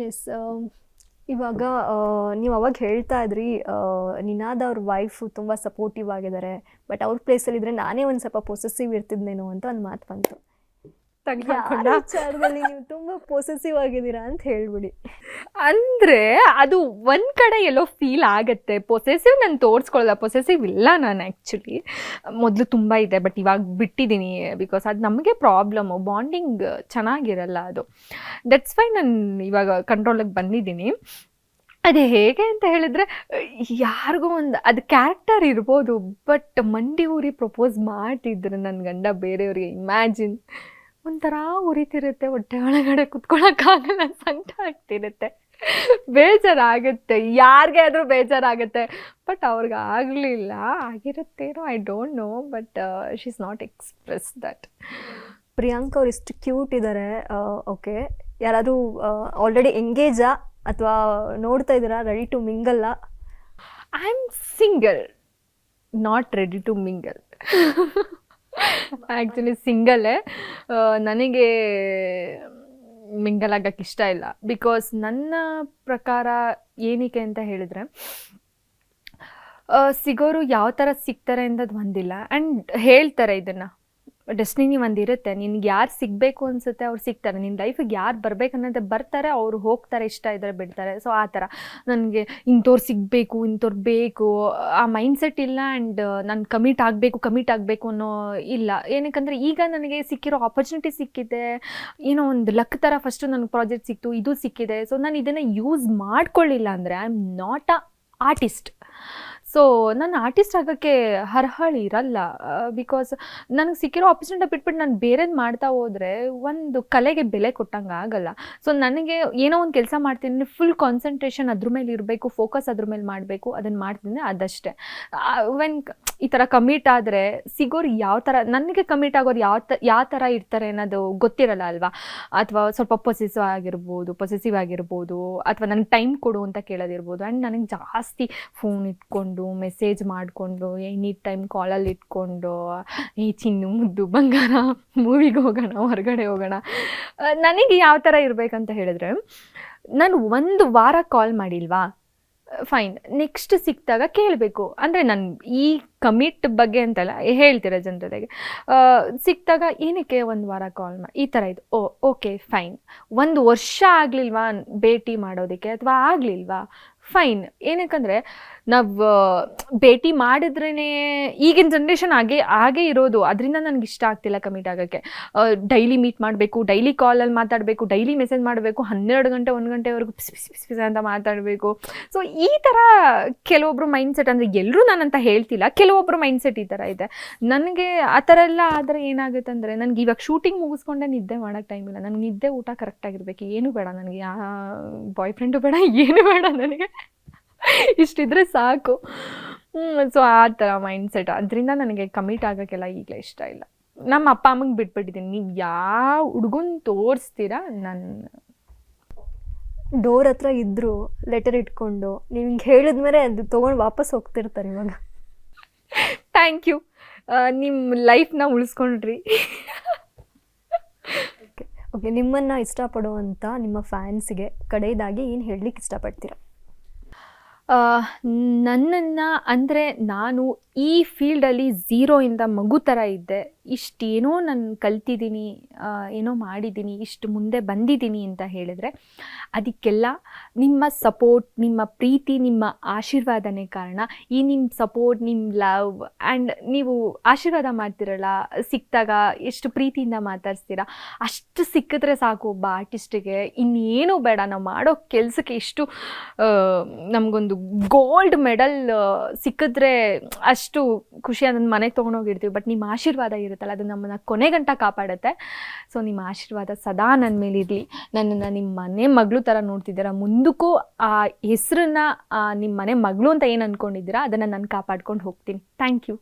S ಇವಾಗ ನೀವು ಅವಾಗ ಹೇಳ್ತಾ ಇದ್ರಿ ನಿನಾದ ನಿನಾದ್ ಅವ್ರ ವೈಫು ತುಂಬ ಸಪೋರ್ಟಿವ್ ಆಗಿದ್ದಾರೆ ಬಟ್ ಅವ್ರ ಪ್ಲೇಸಲ್ಲಿದ್ದರೆ ನಾನೇ ಒಂದು ಸ್ವಲ್ಪ ಪೊಸೆಸಿವ್ ಇರ್ತಿದ್ನೇನೋ ಅಂತ ಒಂದು ಮಾತು ಬಂತು. ಯಾರ ವಿಚಾರದಲ್ಲಿ ನೀವು ತುಂಬಾ ಪೊಸೆಸಿವ್ ಆಗಿದ್ದೀರಾ ಅಂತ ಹೇಳ್ಬಿಡಿ. ಅಂದ್ರೆ ಅದು ಒಂದ್ ಕಡೆ ಎಲ್ಲೋ ಫೀಲ್ ಆಗತ್ತೆ. ಪೊಸೆಸಿವ್ ನಾನು ತೋರಿಸ್ಕೊಳ್ಳಲ್ಲ. ಪೊಸೆಸಿವ್ ಇಲ್ಲ ನಾನು ಆ್ಯಕ್ಚುಲಿ ಮೊದಲು ತುಂಬ ಇದೆ ಬಟ್ ಇವಾಗ ಬಿಟ್ಟಿದ್ದೀನಿ ಬಿಕಾಸ್ ಅದು ನಮಗೆ ಪ್ರಾಬ್ಲಮ್ಮು ಬಾಂಡಿಂಗ್ ಚೆನ್ನಾಗಿರಲ್ಲ ಅದು. ದಟ್ಸ್ ವೈ ನಾನು ಇವಾಗ ಕಂಟ್ರೋಲಿಗೆ ಬಂದಿದ್ದೀನಿ. ಅದು ಹೇಗೆ ಅಂತ ಹೇಳಿದ್ರೆ ಯಾರಿಗೂ ಒಂದು ಅದು ಕ್ಯಾರೆಕ್ಟರ್ ಇರ್ಬೋದು ಬಟ್ ಮಂಡಿ ಊರಿ ಪ್ರಪೋಸ್ ಮಾಡ್ತಿದ್ರು ನನ್ನ ಗಂಡ ಬೇರೆಯವ್ರಿಗೆ. ಇಮ್ಯಾಜಿನ್ ಒಂಥರ ಉರಿತಿರುತ್ತೆ ಹೊಟ್ಟೆ ಒಳಗಡೆ ಕುತ್ಕೊಳ್ಳೋಕ್ಕಾಗಲ್ಲ ಸಂಕಟ ಆಗ್ತಿರುತ್ತೆ. ಬೇಜಾರಾಗುತ್ತೆ ಯಾರಿಗೆ ಆದರೂ ಬೇಜಾರಾಗುತ್ತೆ. ಬಟ್ ಅವ್ರಿಗೆ ಆಗಲಿಲ್ಲ ಆಗಿರುತ್ತೇನೋ I don't know but she is not express that Priyank ಅವ್ರು ಇಷ್ಟು ಕ್ಯೂಟ್ ಇದ್ದಾರೆ ಓಕೆ ಯಾರಾದರೂ ಆಲ್ರೆಡಿ ಎಂಗೇಜಾ ಅಥವಾ ನೋಡ್ತಾ ಇದ್ದೀರಾ? Ready to ಮಿಂಗಲ್ಲ I am single not ready to mingle actually ಸಿಂಗಲ್ಲೇ ನನಗೆ ಮಿಂಗಲ್ ಆಗಕ್ಕೆ ಇಷ್ಟ ಇಲ್ಲ. ಬಿಕಾಸ್ ನನ್ನ ಪ್ರಕಾರ ಏನಕ್ಕೆ ಅಂತ ಹೇಳಿದರೆ ಸಿಗೋರು ಯಾವ ಥರ ಸಿಗ್ತಾರೆ ಅನ್ನೋದು ಒಂದಿಲ್ಲ. ಆ್ಯಂಡ್ ಹೇಳ್ತಾರೆ ಇದನ್ನು. ಡೆಸ್ಟಿನಿ ಒಂದಿರುತ್ತೆ. ನಿನ್ಗೆ ಯಾರು ಸಿಗಬೇಕು ಅನಿಸುತ್ತೆ ಅವ್ರು ಸಿಗ್ತಾರೆ. ನಿನ್ನ ಲೈಫಿಗೆ ಯಾರು ಬರಬೇಕು ಅನ್ನೋದೇ ಬರ್ತಾರೆ, ಅವ್ರು ಹೋಗ್ತಾರೆ, ಇಷ್ಟ ಇದ್ದರೆ ಬಿಡ್ತಾರೆ. ಸೊ ಆ ಥರ. ನನಗೆ ಇಂಥವ್ರು ಸಿಗಬೇಕು ಇಂಥವ್ರು ಬೇಕು, ಆ ಮೈಂಡ್ಸೆಟ್ ಇಲ್ಲ ಆ್ಯಂಡ್ ನಾನು ಕಮಿಟ್ ಆಗಬೇಕು ಕಮಿಟ್ ಆಗಬೇಕು ಅನ್ನೋ ಇಲ್ಲ. ಏನಕ್ಕಂದರೆ ಈಗ ನನಗೆ ಸಿಕ್ಕಿರೋ ಆಪರ್ಚುನಿಟಿ ಸಿಕ್ಕಿದೆ. ಏನೋ ಒಂದು ಲಕ್ ಥರ ಫಸ್ಟು ನನಗೆ ಪ್ರಾಜೆಕ್ಟ್ ಸಿಕ್ತು, ಇದು ಸಿಕ್ಕಿದೆ. ಸೊ ನಾನು ಇದನ್ನು ಯೂಸ್ ಮಾಡ್ಕೊಳ್ಳಿಲ್ಲ ಅಂದರೆ I am not a artist so ನಾನು ಆರ್ಟಿಸ್ಟ್ ಆಗೋಕ್ಕೆ ಹರ್ಹಳಿ ಇರಲ್ಲ ಬಿಕಾಸ್ ನನಗೆ ಸಿಕ್ಕಿರೋ ಆಪರ್ಚುನಿಟಿ ಬಿಟ್ಬಿಟ್ಟು ನಾನು ಬೇರೆದು ಮಾಡ್ತಾ ಹೋದರೆ ಒಂದು ಕಲೆಗೆ ಬೆಲೆ ಕೊಟ್ಟಂಗೆ ಆಗಲ್ಲ. ಸೊ ನನಗೆ ಏನೋ ಒಂದು ಕೆಲಸ ಮಾಡ್ತೀನಿ ಫುಲ್ ಕಾನ್ಸಂಟ್ರೇಷನ್ ಅದ್ರ ಮೇಲೆ ಇರಬೇಕು ಫೋಕಸ್ ಅದ್ರ ಮೇಲೆ ಮಾಡಬೇಕು ಅದನ್ನು ಮಾಡ್ತೀನಿ ಅದಷ್ಟೇ. ವೆನ್ ಈ ಥರ ಕಮಿಟ್ ಆದರೆ ಸಿಗೋರು ಯಾವ ಥರ ನನಗೆ ಕಮಿಟ್ ಆಗೋರು ಯಾವ ತ, ಯಾವ ಥರ ಇರ್ತಾರೆ ಅನ್ನೋದು ಗೊತ್ತಿರಲ್ಲ ಅಲ್ವಾ? ಅಥವಾ ಸ್ವಲ್ಪ ಪೊಸೆಸಿವ್ ಆಗಿರ್ಬೋದು ಪೊಸೆಸಿವ್ ಆಗಿರ್ಬೋದು, ಅಥವಾ ನನಗೆ ಟೈಮ್ ಕೊಡು ಅಂತ ಕೇಳೋದಿರ್ಬೋದು ಆ್ಯಂಡ್ ನನಗೆ ಜಾಸ್ತಿ ಫೋನ್ ಇಟ್ಕೊಂಡು ಮೆಸೇಜ್ ಮಾಡಿಕೊಂಡು ಎನಿ ಟೈಮ್ ಕಾಲಲ್ಲಿ ಇಟ್ಕೊಂಡು ಈ ಚಿನ್ನು ಮುದ್ದು ಬಂಗಾರ ಮೂವಿಗೆ ಹೋಗೋಣ, ಹೊರಗಡೆ ಹೋಗೋಣ. ನನಗೆ ಯಾವ ಥರ ಇರಬೇಕಂತ ಹೇಳಿದ್ರೆ, ನಾನು ಒಂದು ವಾರ ಕಾಲ್ ಮಾಡಿಲ್ವಾ? ಫೈನ್ ನೆಕ್ಸ್ಟ್ ಸಿಕ್ಕಿದಾಗ ಕೇಳಬೇಕು. ಅಂದರೆ ನಾನು ಈ ಕಮಿಟ್ ಬಗ್ಗೆ ಅಂತಲ್ಲ ಹೇಳ್ತೀರ ಜನರಿಗೆ ಸಿಕ್ಕಿದಾಗ ಏನಕ್ಕೆ ಒಂದು ವಾರ ಕಾಲ್ ಮಾಡಿ ಈ ಥರ ಇದು. ಓ ಓಕೆ ಫೈನ್ ಒಂದು ವರ್ಷ ಆಗಲಿಲ್ವಾ ಭೇಟಿ ಮಾಡೋದಕ್ಕೆ, ಅಥವಾ ಆಗಲಿಲ್ವಾ? ಫೈನ್ ಏನಕ್ಕಂದರೆ ನಾವು ಭೇಟಿ ಮಾಡಿದ್ರೇ ಈಗಿನ ಜನ್ರೇಷನ್ ಹಾಗೆ ಹಾಗೆ ಇರೋದು. ಅದರಿಂದ ನನಗೆ ಇಷ್ಟ ಆಗ್ತಿಲ್ಲ ಕಮಿಟ್ ಆಗೋಕ್ಕೆ. ಡೈಲಿ ಮೀಟ್ ಮಾಡಬೇಕು ಡೈಲಿ ಕಾಲಲ್ಲಿ ಮಾತಾಡಬೇಕು ಡೈಲಿ ಮೆಸೇಜ್ ಮಾಡಬೇಕು, ಹನ್ನೆರಡು ಗಂಟೆ, ಒಂದು ಗಂಟೆವರೆಗೂ ಪಿಸ್ ಪಿಸ್ ಪಿಸ್ ಅಂತ ಮಾತಾಡಬೇಕು. ಸೊ ಈ ಥರ ಮೈಂಡ್ ಮೈಂಡ್ಸೆಟ್ ಅಂದರೆ ಎಲ್ಲರೂ ನಾನಂತ ಹೇಳ್ತಿಲ್ಲ. ಕೆಲವೊಬ್ರು ಮೈಂಡ್ಸೆಟ್ ಈ ಥರ ಇದೆ. ನನಗೆ ಆ ಥರ ಎಲ್ಲ ಆದರೆ ಏನಾಗುತ್ತೆ ಅಂದರೆ ನನಗೆ ಇವಾಗ ಶೂಟಿಂಗ್ ಮುಗಿಸ್ಕೊಂಡೆ ನಿದ್ದೆ ಮಾಡೋಕ್ಕೆ ಟೈಮ್ ಇಲ್ಲ. ನನಗೆ ನಿದ್ದೆ ಊಟ ಕರೆಕ್ಟಾಗಿರ್ಬೇಕು ಏನು ಬೇಡ ನನಗೆ. ಬಾಯ್ ಫ್ರೆಂಡು ಬೇಡ, ಏನು ಬೇಡ ನನಗೆ. ಇಷ್ಟಿದ್ರೆ ಸಾಕು. ಸೊ ಆ ಥರ ಮೈಂಡ್ಸೆಟ್ ಅದರಿಂದ ನನಗೆ ಕಮಿಟ್ ಆಗೋಕ್ಕೆಲ್ಲ ಈಗಲೇ ಇಷ್ಟ ಇಲ್ಲ. ನಮ್ಮ ಅಪ್ಪ ಅಮ್ಮಂಗೆ ಬಿಟ್ಬಿಟ್ಟಿದ್ದೀನಿ ನೀವು ಯಾವ ಹುಡುಗನ್ ತೋರಿಸ್ತೀರ? ನಾನು ಡೋರ್ ಹತ್ರ ಇದ್ದರು ಲೆಟರ್ ಇಟ್ಕೊಂಡು ನೀವು ಹಿಂಗೆ ಹೇಳಿದ್ಮೇಲೆ ಅದು ತೊಗೊಂಡು ವಾಪಸ್ ಹೋಗ್ತಿರ್ತಾರೆ ಇವಾಗ. ಥ್ಯಾಂಕ್ ಯು ನಿಮ್ಮ ಲೈಫ್ನ ಉಳಿಸ್ಕೊಂಡ್ರಿ. ಓಕೆ ಓಕೆ ನಿಮ್ಮನ್ನು ಇಷ್ಟಪಡುವಂಥ ನಿಮ್ಮ ಫ್ಯಾನ್ಸಿಗೆ ಕಡೆಯದಾಗಿ ಏನು ಹೇಳಲಿಕ್ಕೆ ಇಷ್ಟಪಡ್ತೀರಾ? ನನ್ನನ್ನು ಅಂದರೆ ನಾನು ಈ ಫೀಲ್ಡಲ್ಲಿ ಝೀರೋಯಿಂದ ಮಗು ಥರ ಇದ್ದೆ. ಇಷ್ಟೇನೋ ನಾನು ಕಲ್ತಿದ್ದೀನಿ ಏನೋ ಮಾಡಿದ್ದೀನಿ ಇಷ್ಟು ಮುಂದೆ ಬಂದಿದ್ದೀನಿ ಅಂತ ಹೇಳಿದರೆ, ಅದಕ್ಕೆಲ್ಲ ನಿಮ್ಮ ಸಪೋರ್ಟ್, ನಿಮ್ಮ ಪ್ರೀತಿ, ನಿಮ್ಮ ಆಶೀರ್ವಾದನೇ ಕಾರಣ. ಈ ನಿಮ್ಮ ಸಪೋರ್ಟ್ ನಿಮ್ಮ ಲವ್ ಆ್ಯಂಡ್ ನೀವು ಆಶೀರ್ವಾದ ಮಾಡ್ತಿರಲ್ಲ, ಸಿಕ್ಕಿದಾಗ ಎಷ್ಟು ಪ್ರೀತಿಯಿಂದ ಮಾತಾಡ್ಸ್ತೀರಾ? ಅಷ್ಟು ಸಿಕ್ಕಿದ್ರೆ ಸಾಕು ಒಬ್ಬ ಆರ್ಟಿಸ್ಟಿಗೆ. ಇನ್ನೇನು ಬೇಡ, ನಾವು ಮಾಡೋ ಕೆಲಸಕ್ಕೆ ಎಷ್ಟು ನಮಗೊಂದು ಗೋಲ್ಡ್ ಮೆಡಲ್ ಸಿಕ್ಕಿದ್ರೆ ಅಷ್ಟು ಖುಷಿ ಅದನ್ನು ಮನೆಗೆ ತೊಗೊಂಡೋಗಿರ್ತೀವಿ. ಬಟ್ ನಿಮ್ಮ ಆಶೀರ್ವಾದ ಇರುತ್ತಲ್ಲ ಅದು ನಮ್ಮನ್ನ ಕೊನೆ ಗಂಟ ಕಾಪಾಡುತ್ತೆ. ಸೊ ನಿಮ್ಮ ಆಶೀರ್ವಾದ ಸದಾ ನನ್ನ ಮೇಲೆ ಇರಲಿ. ನನ್ನನ್ನು ನಿಮ್ಮ ಮನೆ ಮಗಳು ಥರ ನೋಡ್ತಿದ್ದೀರಾ? ಮುಂದಕ್ಕೂ ಆ ಹೆಸರನ್ನ ನಿಮ್ಮ ಮನೆ ಮಗಳು ಅಂತ ಏನು ಅಂದ್ಕೊಂಡಿದ್ದೀರಾ ಅದನ್ನು ನಾನು ಕಾಪಾಡ್ಕೊಂಡು ಹೋಗ್ತೀನಿ. Thank you